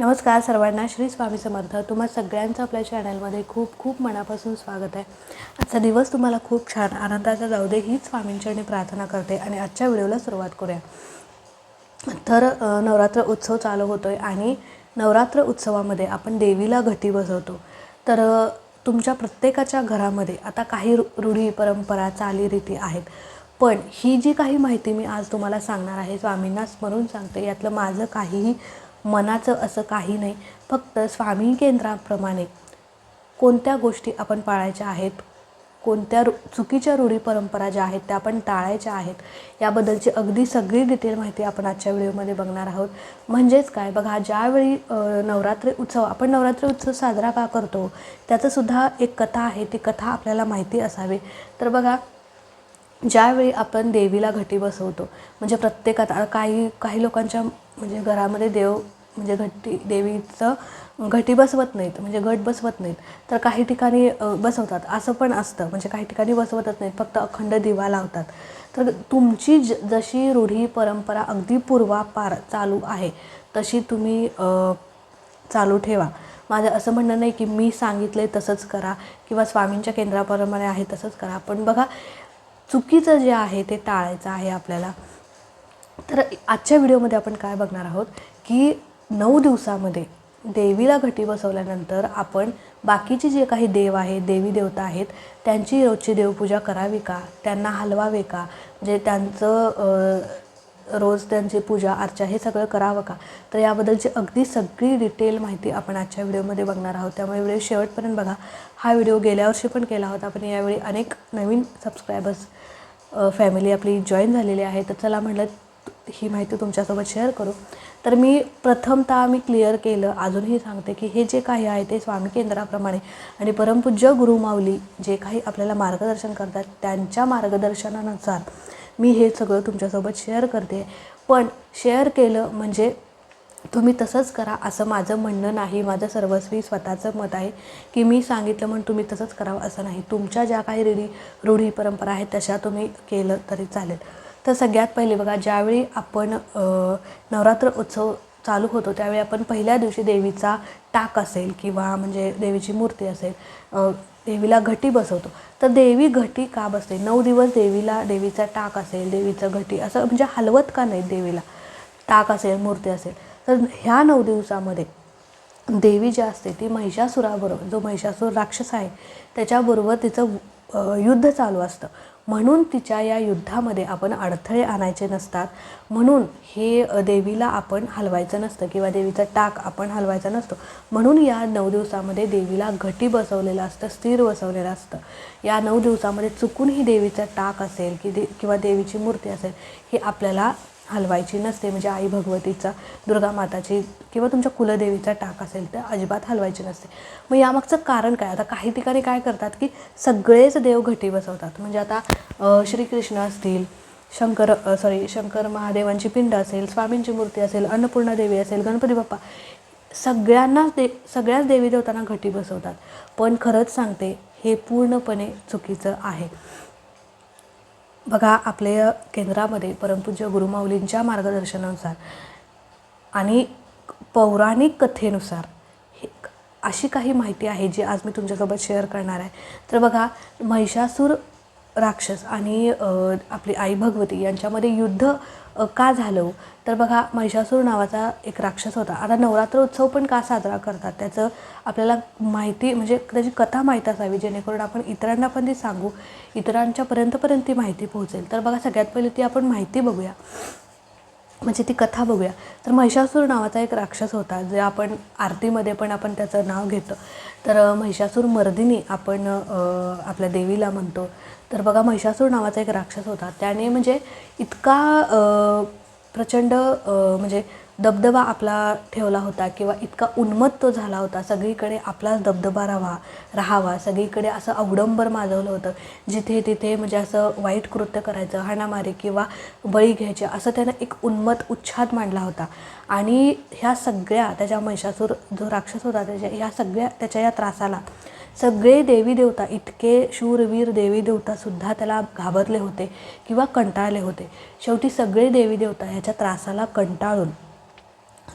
नमस्कार सर्वांना श्री स्वामी समर्थ. तुम्हा सगळ्यांचं आपल्या चॅनलमध्ये खूप खूप मनापासून स्वागत आहे. आजचा दिवस तुम्हाला खूप छान आनंदाचा जाऊ दे हीच स्वामींचरणी प्रार्थना करते. आणि आजच्या व्हिडिओला सुरुवात करूया. तर नवरात्र उत्सव चालू होतो आहे आणि नवरात्र उत्सवामध्ये आपण देवीला घटी बसवतो. तर तुमच्या प्रत्येकाच्या घरामध्ये आता काही रु- रूढी परंपरा चालीरीती आहेत. पण ही जी काही माहिती मी आज तुम्हाला सांगणार आहे स्वामींना स्मरून सांगते. यातलं माझं काहीही मनाचं असं काही नाही. फक्त स्वामी केंद्राप्रमाणे कोणत्या गोष्टी आपण पाळायच्या आहेत कोणत्या रु चुकीच्या रूढी परंपरा ज्या आहेत त्या आपण टाळायच्या आहेत याबद्दलची अगदी सगळी डिटेल माहिती आपण आजच्या व्हिडिओमध्ये बघणार आहोत. म्हणजेच काय? बघा ज्यावेळी नवरात्री उत्सव आपण नवरात्री उत्सव साजरा का करतो त्याचंसुद्धा एक कथा आहे. ती कथा आपल्याला माहिती असावी. तर बघा ज्यावेळी आपण देवीला घटी बसवतो म्हणजे प्रत्येकात काही काही लोकांच्या म्हणजे घरामध्ये देव म्हणजे घट्टी देवीचं घटी बसवत नाहीत म्हणजे घट बसवत नाहीत. तर काही ठिकाणी बसवतात. असं पण असतं. म्हणजे काही ठिकाणी बसवतच नाहीत. फक्त अखंड दिवा लावतात. तर तुमची ज जशी रूढी परंपरा अगदी पूर्वापार चालू आहे तशी तुम्ही चालू ठेवा. माझं असं म्हणणं नाही की मी सांगितलं आहे तसंच करा किंवा स्वामींच्या केंद्राप्रमाणे आहे तसंच करा. पण बघा चुकीचं जे आहे ते टाळायचं आहे आपल्याला. तर आजच्या व्हिडिओमध्ये आपण काय बघणार आहोत? की नऊ दिवसामध्ये देवीला घटी बसवल्यानंतर आपण बाकीचे जे काही देव आहेत देवी देवता आहेत त्यांची रोजची देवपूजा करावी का? त्यांना हलवावे का? म्हणजे त्यांचं रोज त्यांची पूजा अर्चा हे सगळं करावं का? तर याबद्दलची अगदी सगळी डिटेल माहिती आपण आजच्या व्हिडिओमध्ये बघणार आहोत. त्यामुळे व्हिडिओ शेवटपर्यंत बघा. हा व्हिडिओ गेल्या वर्षी पण केला होता. पण यावेळी अनेक नवीन सबस्क्रायबर्स फॅमिली आपली जॉईन झालेली आहे. तर चला म्हटलं ही माहिती तुमच्यासोबत शेअर करू. तर मी प्रथमतः मी क्लिअर केलं अजूनही सांगते की हे जे काही आहे ते स्वामी केंद्राप्रमाणे आणि परमपूज्य गुरुमाऊली जे काही आपल्याला मार्गदर्शन करतात त्यांच्या मार्गदर्शनानुसार मी हे सगळं तुमच्यासोबत शेअर करते. पण शेअर केलं म्हणजे तुम्ही तसंच करा असं माझं म्हणणं नाही. माझं सर्वस्वी स्वतःचं मत आहे की मी सांगितलं म्हणून तुम्ही तसंच करावं असं नाही. तुमच्या ज्या काही रूढी रूढी परंपरा आहेत तशा तुम्ही केलं तरी चालेल. तर सगळ्यात पहिले बघा ज्यावेळी आपण नवरात्र उत्सव चालू होतो त्यावेळी आपण पहिल्या दिवशी देवीचा टाक असेल किंवा म्हणजे देवीची मूर्ती असेल देवीला घटी बसवतो. तर देवी घटी का बसते? नऊ दिवस देवीला देवीचा टाक असेल देवीचं घटी असं म्हणजे हलवत का नाही देवीला? टाक असेल मूर्ती असेल. तर ह्या नऊ दिवसामध्ये देवी जी असते ती महिषासुराबरोबर जो महिषासूर राक्षस आहे त्याच्याबरोबर तिचं युद्ध चालू असतं. म्हणून तिच्या या युद्धामध्ये आपण अडथळे आणायचे नसतात. म्हणून हे देवीला आपण हलवायचं नसतं किंवा देवीचा टाक आपण हलवायचा नसतो. म्हणून या नऊ दिवसामध्ये देवीला घटी बसवलेलं असतं स्थिर बसवलेलं असतं. या नऊ दिवसामध्ये चुकून ही देवीचा टाक असेल की दे किंवा देवीची मूर्ती असेल हे आपल्याला हलवायची नसते म्हणजे आई भगवतीचा दुर्गा माताची किंवा तुमच्या कुलदेवीचा टाक असेल तर अजिबात हलवायची नसते. मग यामागचं कारण काय? आता काही ठिकाणी काय करतात की सगळेच देव घटी बसवतात. म्हणजे आता श्रीकृष्ण असतील शंकर सॉरी शंकर महादेवांची पिंड असेल स्वामींची मूर्ती असेल अन्नपूर्णा देवी असेल गणपती बाप्पा सगळ्यांनाच दे सगळ्याच देवी देवतांना घटी बसवतात. पण खरंच सांगते हे पूर्णपणे चुकीचं आहे. बघा आपल्या केंद्रामध्ये परमपूज्य गुरुमाऊलींच्या मार्गदर्शनानुसार आणि पौराणिक कथेनुसार हे अशी काही माहिती आहे जी आज मी तुमच्यासोबत शेअर करणार आहे. तर बघा महिषासूर राक्षस आणि आपली आई भगवती यांच्यामध्ये युद्ध का झालं हो? तर बघा महिषासूर नावाचा एक राक्षस होता. आता नवरात्र उत्सव पण का साजरा करतात? त्याचं आपल्याला माहिती म्हणजे त्याची कथा माहीत असावी जेणेकरून आपण इतरांना पण ती सांगू. इतरांच्यापर्यंतपर्यंत ती माहिती पोहोचेल. तर बघा सगळ्यात पहिले ती आपण माहिती बघूया. म्हणजे ती कथा बघूया. तर महिषासूर नावाचा एक राक्षस होता जे आपण आरतीमध्ये पण आपण त्याचं नाव घेतो. तर महिषासूर मर्दिनी आपण आपल्या देवीला म्हणतो. तर बघा महिषासूर नावाचा एक राक्षस होता. त्याने म्हणजे इतका प्रचंड म्हणजे दबदबा आपला ठेवला होता किंवा इतका उन्मत्त तो झाला होता सगळीकडे आपलाच दबदबा राहावा राहावा सगळीकडे असं अवडंबर माजवलं होतं. जिथे तिथे म्हणजे असं वाईट कृत्य करायचं हाणामारी किंवा बळी घ्यायचे असं त्यानं एक उन्मत उच्छाद मांडला होता. आणि ह्या सगळ्या त्याच्या महिषासूर जो राक्षस होता त्याच्या ह्या सगळ्या त्याच्या या त्रासाला सगळे देवी देवता इतके शूरवीर देवी देवतासुद्धा त्याला घाबरले होते किंवा कंटाळले होते. शेवटी सगळे देवी देवता ह्याच्या त्रासाला कंटाळून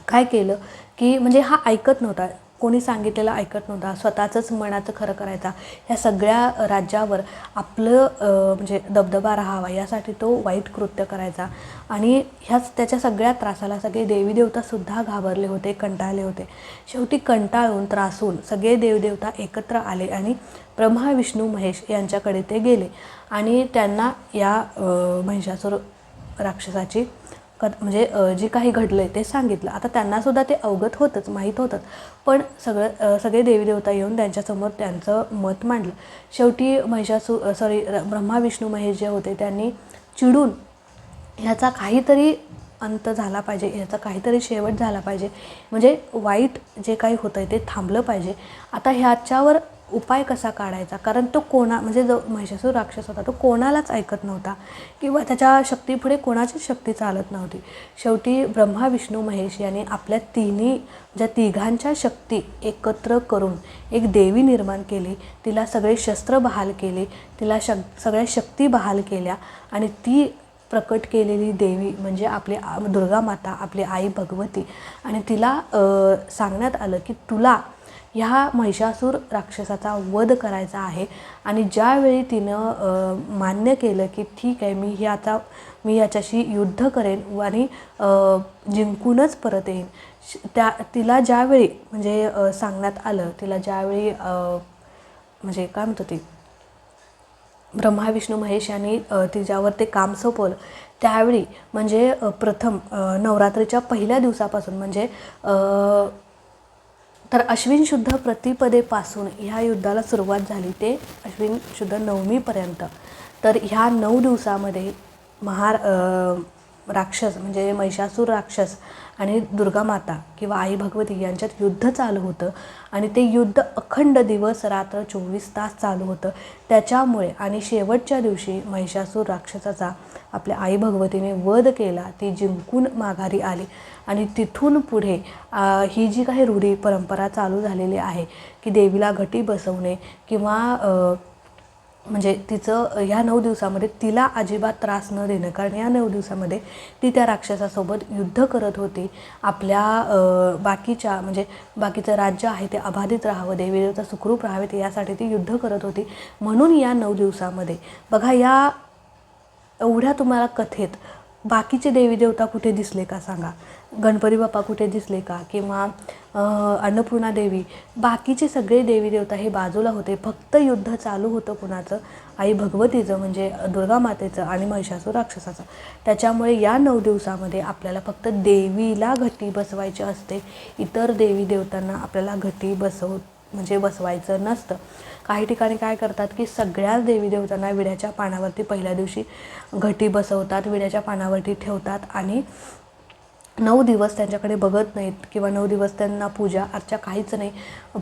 काय केलं की म्हणजे हा ऐकत नव्हता. कोणी सांगितलेलं ऐकत नव्हता. स्वतःचंच मनाचं खरं करायचा. ह्या सगळ्या राज्यावर आपलं म्हणजे दबदबा राहावा यासाठी तो वाईट कृत्य करायचा. आणि ह्याच त्याच्या सगळ्या त्रासाला सगळे देवी देवतासुद्धा घाबरले होते कंटाळले होते. शेवटी कंटाळून त्रासून सगळे देवदेवता एकत्र आले आणि ब्रह्मा विष्णू महेश यांच्याकडे ते गेले. आणि त्यांना या महिषासुर राक्षसाची क म्हणजे जे काही घडलं आहे ते सांगितलं. आता त्यांनासुद्धा ते अवगत होतंच माहीत होतंच. पण सगळं सगळे देवी देवता येऊन त्यांच्यासमोर त्यांचं मत मांडलं. शेवटी महिषासू सॉरी ब्रह्मा विष्णू महेश जे होते त्यांनी चिडून ह्याचा काहीतरी अंत झाला पाहिजे ह्याचा काहीतरी शेवट झाला पाहिजे. म्हणजे वाईट जे काही होतं आहे ते थांबलं पाहिजे. आता ह्याच्यावर उपाय कसा काढायचा? कारण तो कोणा म्हणजे जो महिषासूर राक्षस होता तो कोणालाच ऐकत नव्हता. किंवा त्याच्या शक्तीपुढे कोणाचीच शक्ती चालत नव्हती. शेवटी ब्रह्मा विष्णू महेश यांनी आपल्या तिन्ही ज्या तिघांच्या शक्ती एकत्र करून एक देवी निर्माण केली. तिला सगळे शस्त्र बहाल केले. तिला शक सगळ्या शक्ती बहाल केल्या आणि ती प्रकट केलेली देवी म्हणजे आपली दुर्गा माता आपली आई भगवती. आणि तिला सांगण्यात आलं की तुला ह्या महिषासूर राक्षसाचा वध करायचा आहे. आणि ज्यावेळी तिनं मान्य केलं की ठीक आहे मी ह्याचा आता मी याच्याशी युद्ध करेन आणि जिंकूनच परत येईन. श- त्या तिला ज्यावेळी म्हणजे सांगण्यात आलं तिला ज्यावेळी म्हणजे काय म्हणतो ती ब्रह्मा विष्णू महेश यांनी तिच्यावर ते काम सोपवलं त्यावेळी म्हणजे प्रथम नवरात्रीच्या पहिल्या दिवसापासून म्हणजे तर अश्विन शुद्ध प्रतिपदेपासून ह्या युद्धाला सुरुवात झाली ते अश्विन शुद्ध नवमीपर्यंत. तर ह्या नऊ दिवसामध्ये महार राक्षस म्हणजे महिषासूर राक्षस आणि दुर्गा माता किंवा आई भगवती यांच्यात युद्ध चालू होतं आणि ते युद्ध अखंड दिवस रात्र चोवीस तास चालू होतं. त्याच्यामुळे आणि शेवटच्या दिवशी महिषासूर राक्षसाचा आपल्या आई भगवतीने वध केला ती जिंकून माघारी आली. आणि तिथून पुढे ही जी काही रूढी परंपरा चालू झालेली आहे की देवीला घटी बसवणे किंवा म्हणजे तिचं ह्या नऊ दिवसामध्ये तिला अजिबात त्रास न देणं कारण या नऊ दिवसामध्ये ती त्या राक्षसासोबत युद्ध करत होती. आपल्या बाकीच्या म्हणजे बाकीचं राज्य आहे ते अबाधित राहावं देवी सुखरूप राहावेत यासाठी ती युद्ध करत होती. म्हणून या नऊ दिवसामध्ये बघा या एवढ्या तुम्हाला कथेत बाकीचे देवी देवता कुठे दिसले का सांगा? गणपती बाप्पा कुठे दिसले का? किंवा अन्नपूर्णा देवी बाकीचे सगळे देवी देवता हे बाजूला होते. फक्त युद्ध चालू होतं कुणाचं? आई भगवतीचं म्हणजे दुर्गा मातेचं आणि महिषासूर राक्षसाचं. त्याच्यामुळे या नऊ दिवसामध्ये आपल्याला फक्त देवीला घटी बसवायची असते. इतर देवी देवतांना आपल्याला घटी बसव म्हणजे बसवायचं नसतं. काही ठिकाणी काय करतात की सगळ्याच देवी देवतांना विड्याच्या पानावरती पहिल्या दिवशी घटी बसवतात विड्याच्या पानावरती ठेवतात आणि नऊ दिवस त्यांच्याकडे बघत नाहीत किंवा नऊ दिवस त्यांना पूजा अर्चा काहीच नाही.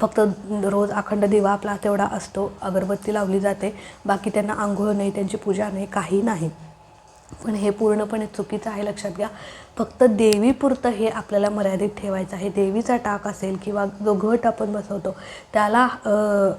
फक्त रोज अखंड दिवा आपला तेवढा असतो. अगरबत्ती लावली जाते. बाकी त्यांना आंघोळ नाही त्यांची पूजा नाही काही नाही. पण हे पूर्णपणे चुकीचं आहे लक्षात घ्या. फक्त देवीपुरतं हे आपल्याला मर्यादित ठेवायचं आहे. देवीचा टाक असेल किंवा जो घट आपण बसवतो त्याला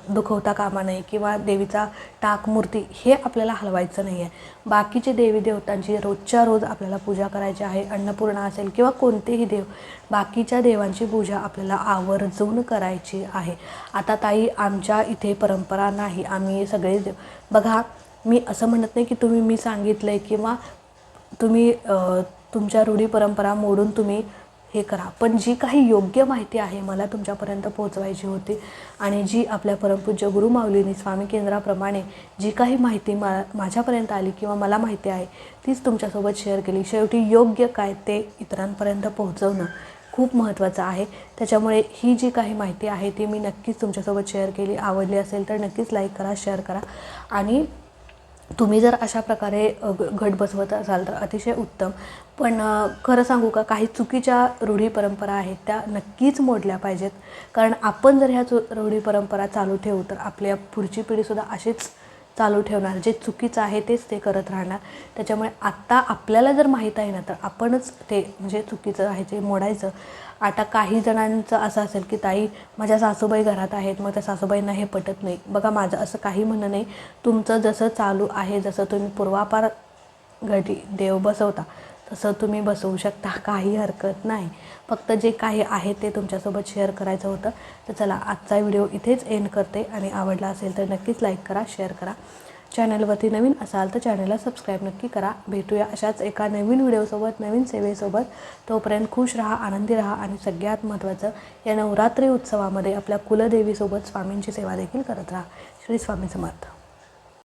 दुखवता कामा नये किंवा देवीचा टाक मूर्ती हे आपल्याला हलवायचं नाही आहे बाकीचे देवी देवतांची रोजच्या रोज आपल्याला पूजा करायची आहे अन्नपूर्णा असेल किंवा कोणतेही देव बाकीच्या देवांची पूजा आपल्याला आवर्जून करायची आहे. आता ताई आमच्या इथे परंपरा नाही. आम्ही सगळे देव बघा मी असं म्हणत नाही की तुम्ही मी सांगितलं आहे किंवा तुम्ही तुमच्या रूढी परंपरा मोडून तुम्ही हे करा. पण जी काही योग्य माहिती आहे मला तुमच्यापर्यंत पोहोचवायची होती आणि जी आपल्या परमपूज्य गुरुमाऊलीनी स्वामी केंद्राप्रमाणे जी काही माहिती मा माझ्यापर्यंत आली किंवा मला माहिती आहे तीच तुमच्यासोबत शेअर केली. शेवटी योग्य काय ते इतरांपर्यंत पोहोचवणं खूप महत्त्वाचं आहे. त्याच्यामुळे ही जी काही माहिती आहे ती मी नक्कीच तुमच्यासोबत शेअर केली. आवडली असेल तर नक्कीच लाईक करा शेअर करा आणि तुम्ही जर अशा प्रकारे ग- घट बसवत असाल तर अतिशय उत्तम. पण खरं सांगू का काही चुकीच्या रूढी परंपरा आहेत त्या नक्कीच मोडल्या पाहिजेत. कारण आपण जर ह्या चु रूढी परंपरा चालू ठेवू तर आपल्या पुढची पिढीसुद्धा अशीच चालू ठेवणार जे चुकीचं आहे तेच ते करत राहणार. त्याच्यामुळे आत्ता आपल्याला जर माहीत आहे ना तर आपणच ते म्हणजे चुकीचं आहे जे मोडायचं. आता काही जणांचं असं असेल की ताई माझ्या सासूबाई घरात आहेत मग त्या सासूबाईंना हे पटत नाही. बघा माझं असं काही म्हणणं नाही. तुमचं जसं चालू आहे जसं तुम्ही पूर्वापार घडी देव बसवता तसं तुम्ही बसवू शकता काही हरकत नाही. फक्त जे काही आहे ते तुमच्यासोबत शेअर करायचं होतं. तर चला आजचा व्हिडिओ इथेच एंड करते. आणि आवडला असेल तर नक्कीच लाईक करा शेअर करा. चॅनलवरती नवीन असाल तर चॅनलला सबस्क्राईब नक्की करा. भेटूया अशाच एका नवीन व्हिडिओसोबत नवीन सेवेसोबत. तोपर्यंत खुश राहा आनंदी राहा आणि सगळ्यात महत्त्वाचं या नवरात्री उत्सवामध्ये आपल्या कुलदेवीसोबत स्वामींची सेवा देखील करत राहा. श्री स्वामी समर्थ.